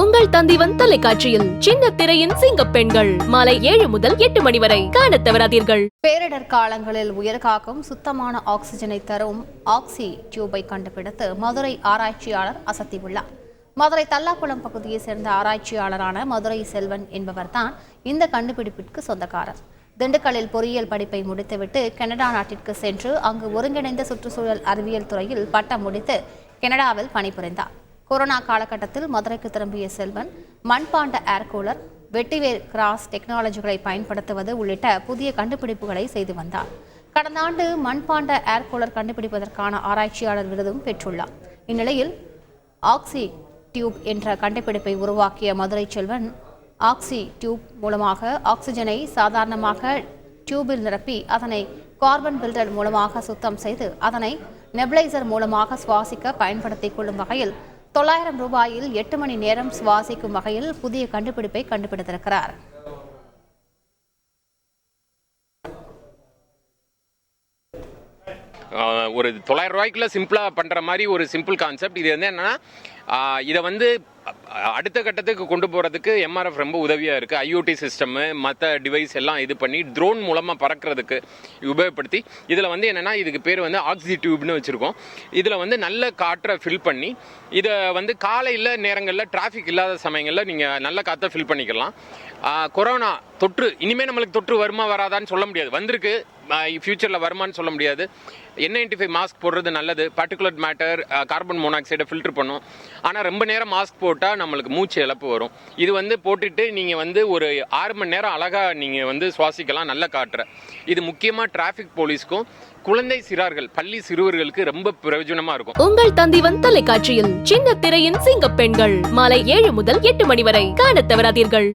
உங்கள் தந்திவன் தொலைக்காட்சியில் சின்ன திரையின் சிங்க பெண்கள். மாலை ஏழு முதல் எட்டு மணி வரை காண தவறாதீர்கள். பேரிடர் காலங்களில் உயிர்காக்கும் சுத்தமான ஆக்சிஜனை தரும் ஆக்சி டியூபை கண்டுபிடித்து மதுரை ஆராய்ச்சியாளர் அசத்தியுள்ளார். மதுரை தல்லாக்குளம் பகுதியை சேர்ந்த ஆராய்ச்சியாளரான மதுரை செல்வன் என்பவர்தான் இந்த கண்டுபிடிப்பிற்கு சொந்தக்காரர். திண்டுக்கல்லில் பொறியியல் படிப்பை முடித்துவிட்டு கனடா நாட்டிற்கு சென்று அங்கு ஒருங்கிணைந்த சுற்றுச்சூழல் அறிவியல் துறையில் பட்டம் முடித்து கனடாவில் பணிபுரிந்தார். கொரோனா காலகட்டத்தில் மதுரைக்கு திரும்பிய செல்வன் மண்பாண்ட ஏர்கூலர் வெட்டிவேர் கிராஸ் டெக்னாலஜிகளை பயன்படுத்துவது உள்ளிட்ட புதிய கண்டுபிடிப்புகளை செய்து வந்தார். கடந்த ஆண்டு மண்பாண்ட ஏர்கூலர் கண்டுபிடிப்பதற்கான ஆராய்ச்சியாளர் விருதும் பெற்றுள்ளார். இந்நிலையில் ஆக்சி டியூப் என்ற கண்டுபிடிப்பை உருவாக்கிய மதுரை செல்வன் ஆக்சி டியூப் மூலமாக ஆக்சிஜனை சாதாரணமாக டியூபில் நிரப்பி அதனை கார்பன் பில்டர் மூலமாக சுத்தம் செய்து அதனை நெபுலைசர் மூலமாக சுவாசிக்க பயன்படுத்திக் கொள்ளும் வகையில் தொள்ளாயிரம் ரூபாயில் எட்டு மணி நேரம் சுவாசிக்கும் வகையில் புதிய கண்டுபிடிப்பை கண்டுபிடித்திருக்கிறார். ஒரு தொள்ளாயிரம் ரூபாய்க்குள்ள சிம்பிளாக பண்ணுற மாதிரி ஒரு சிம்பிள் கான்செப்ட் இது வந்து என்னன்னா இதை வந்து அடுத்த கட்டத்துக்கு கொண்டு போகிறதுக்கு எம்ஆர்எஃப் ரொம்ப உதவியாக இருக்குது ஐஓடி சிஸ்டம்மு மற்ற டிவைஸ் எல்லாம் இது பண்ணி ட்ரோன் மூலமாக பறக்கிறதுக்கு உபயோகப்படுத்தி இதில் வந்து என்னென்னா இதுக்கு பேர் வந்து ஆக்சி டியூப்னு வச்சுருக்கோம். இதில் வந்து நல்ல காற்றை ஃபில் பண்ணி இதை வந்து காலையில் நேரங்களில் டிராஃபிக் இல்லாத சமயங்களில் நீங்கள் நல்ல காற்றை ஃபில் பண்ணிக்கலாம். கொரோனா தொற்று இனிமேல் நம்மளுக்கு தொற்று வருமா வராதான்னு சொல்ல முடியாது. வந்திருக்கு ஃப்யூச்சரில் வருமான்னு சொல்ல முடியாது. என் நைன்டி ஃபைவ் மாஸ்க் போடுறது நல்லது. பர்டிகுலர் மேட்டர் கார்பன் மோனாக்சைடை ஃபில்டர் பண்ணும். ஆனால் ரொம்ப நேரம் மாஸ்க் போட்டால் நம்மளுக்கு மூச்சு இழப்பு வரும். இது வந்து போட்டுட்டு நீங்கள் வந்து ஒரு ஆறு மணி நேரம் அழகாக நீங்கள் வந்து சுவாசிக்கலாம் நல்ல காட்டுற இது முக்கியமாக டிராஃபிக் போலீஸ்க்கும் குழந்தை சிறார்கள் பள்ளி சிறுவர்களுக்கு ரொம்ப பிரயோஜனமாக இருக்கும். உங்கள் தந்திவன் தொலைக்காட்சியில் சின்ன திரையின் சிங்க பெண்கள். மாலை ஏழு முதல் எட்டு மணி வரை காண தவறாதீர்கள்.